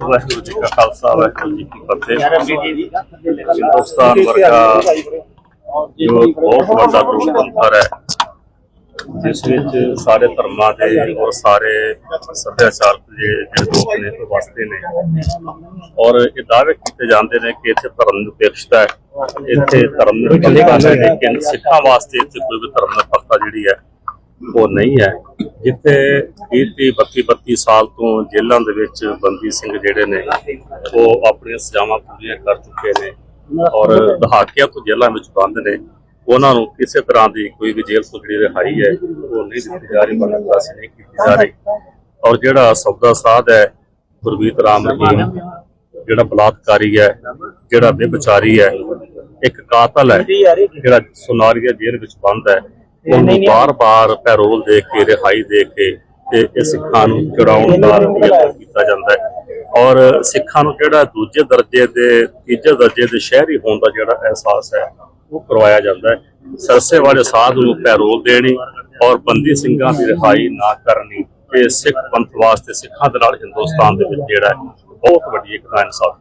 ਵਾਹਿਗੁਰੂ ਜੀ ਕਾ ਖਾਲਸਾ ਵਾਹਿਗੁਰੂ ਜੀ ਕੀ ਫਤਿਹ। ਹਿੰਦੁਸਤਾਨ ਵਰਗਾ ਜੋ ਬਹੁਤ ਵੱਡਾ ਲੋਕਤੰਤਰ ਹੈ ਜਿਸ ਵਿੱਚ ਸਾਰੇ ਧਰਮਾਂ ਦੇ ਔਰ ਸਾਰੇ ਸੱਭਿਆਚਾਰ ਦੇ ਜਿਹੜੇ ਲੋਕ ਨੇ ਉਹ ਵਸਦੇ ਨੇ। ਔਰ ਇਹ ਦਾਅਵੇ ਕੀਤੇ ਜਾਂਦੇ ਨੇ ਕਿ ਇੱਥੇ ਧਰਮ ਨਿਰਪੇਖਤਾ ਹੈ। ਇੱਥੇ ਧਰਮ ਨਿਰਪੇਖਤਾ ਹੈ। ਲੇਕਿਨ ਸਿੱਖਾਂ ਵਾਸਤੇ ਇੱਥੇ ਕੋਈ ਵੀ ਧਰਮ ਨਿਰਪੇਖਤਾ ਜਿਹੜੀ ਹੈ ਉਹ ਨਹੀਂ ਹੈ। ਜਿੱਥੇ 30 32 32 ਸਾਲ ਤੋਂ ਜੇਲ੍ਹਾਂ ਦੇ ਵਿੱਚ ਬੰਦੀ ਸਿੰਘ ਜਿਹੜੇ ਨੇ, ਉਹ ਆਪਣੀਆਂ ਸਜ਼ਾਵਾਂ ਪੂਰੀਆਂ ਕਰ ਚੁੱਕੇ ਨੇ ਔਰ ਦਹਾਕਿਆਂ ਤੋਂ ਜੇਲ੍ਹਾਂ ਵਿੱਚ ਬੰਦ ਨੇ। ਉਹਨਾਂ ਨੂੰ ਕਿਸੇ ਤਰ੍ਹਾਂ ਦੀ ਕੋਈ ਵੀ ਜੇਲ੍ਹ ਤੋਂ ਜਿਹੜੀ ਰਿਹਾਈ ਹੈ, ਉਹ ਨਹੀਂ ਦਿੱਤੀ ਜਾ ਰਹੀ ਬਰਦਾਸ਼ਤ ਨਹੀਂ ਕੀਤੀ ਜਾ ਰਹੀ। ਔਰ ਜਿਹੜਾ ਸੌਦਾ ਸਾਧ ਹੈ, ਗੁਰਮੀਤ ਰਾਮ ਰਹੀਮ ਜਿਹੜਾ ਬਲਾਤਕਾਰੀ ਹੈ, ਜਿਹੜਾ ਵਿਭਚਾਰੀ ਹੈ, ਇੱਕ ਕਾਤਲ ਹੈ, ਜਿਹੜਾ ਸੁਨਾਰੀਆ ਜੇਲ੍ਹ ਵਿੱਚ ਬੰਦ ਹੈ। ਉਹਨੂੰ ਬਾਰ-ਬਾਰ ਪੈਰੋਲ ਦੇ ਕੇ ਰਿਹਾਈ ਦੇ ਕੇ ਤੇ ਇਹ ਸਿੱਖਾਂ ਨੂੰ ਚੜਾਉਣ ਦਾ ਯਤਨ ਕੀਤਾ ਜਾਂਦਾ ਹੈ। ਔਰ ਸਿੱਖਾਂ ਨੂੰ ਜਿਹੜਾ ਦੂਜੇ ਦਰਜੇ ਦੇ ਤੀਜੇ ਦਰਜੇ ਦੇ ਸ਼ਹਿਰੀ ਹੋਣ ਦਾ ਜਿਹੜਾ ਅਹਿਸਾਸ ਹੈ ਉਹ ਕਰਵਾਇਆ ਜਾਂਦਾ ਹੈ। ਸਰਸੇ ਵਾਲੇ ਸਾਧ ਨੂੰ ਪੈਰੋਲ ਦੇਣੀ ਔਰ ਬੰਦੀ ਸਿੰਘਾਂ ਦੀ ਰਿਹਾਈ ਨਾ ਕਰਨੀ ਇਹ ਸਿੱਖ ਪੰਥ ਵਾਸਤੇ ਸਿੱਖਾਂ ਦੇ ਨਾਲ ਹਿੰਦੁਸਤਾਨ ਦੇ ਵਿੱਚ ਜਿਹੜਾ ਬਹੁਤ ਵੱਡੀ ਇੱਕ ਇਨਸਾਫੀ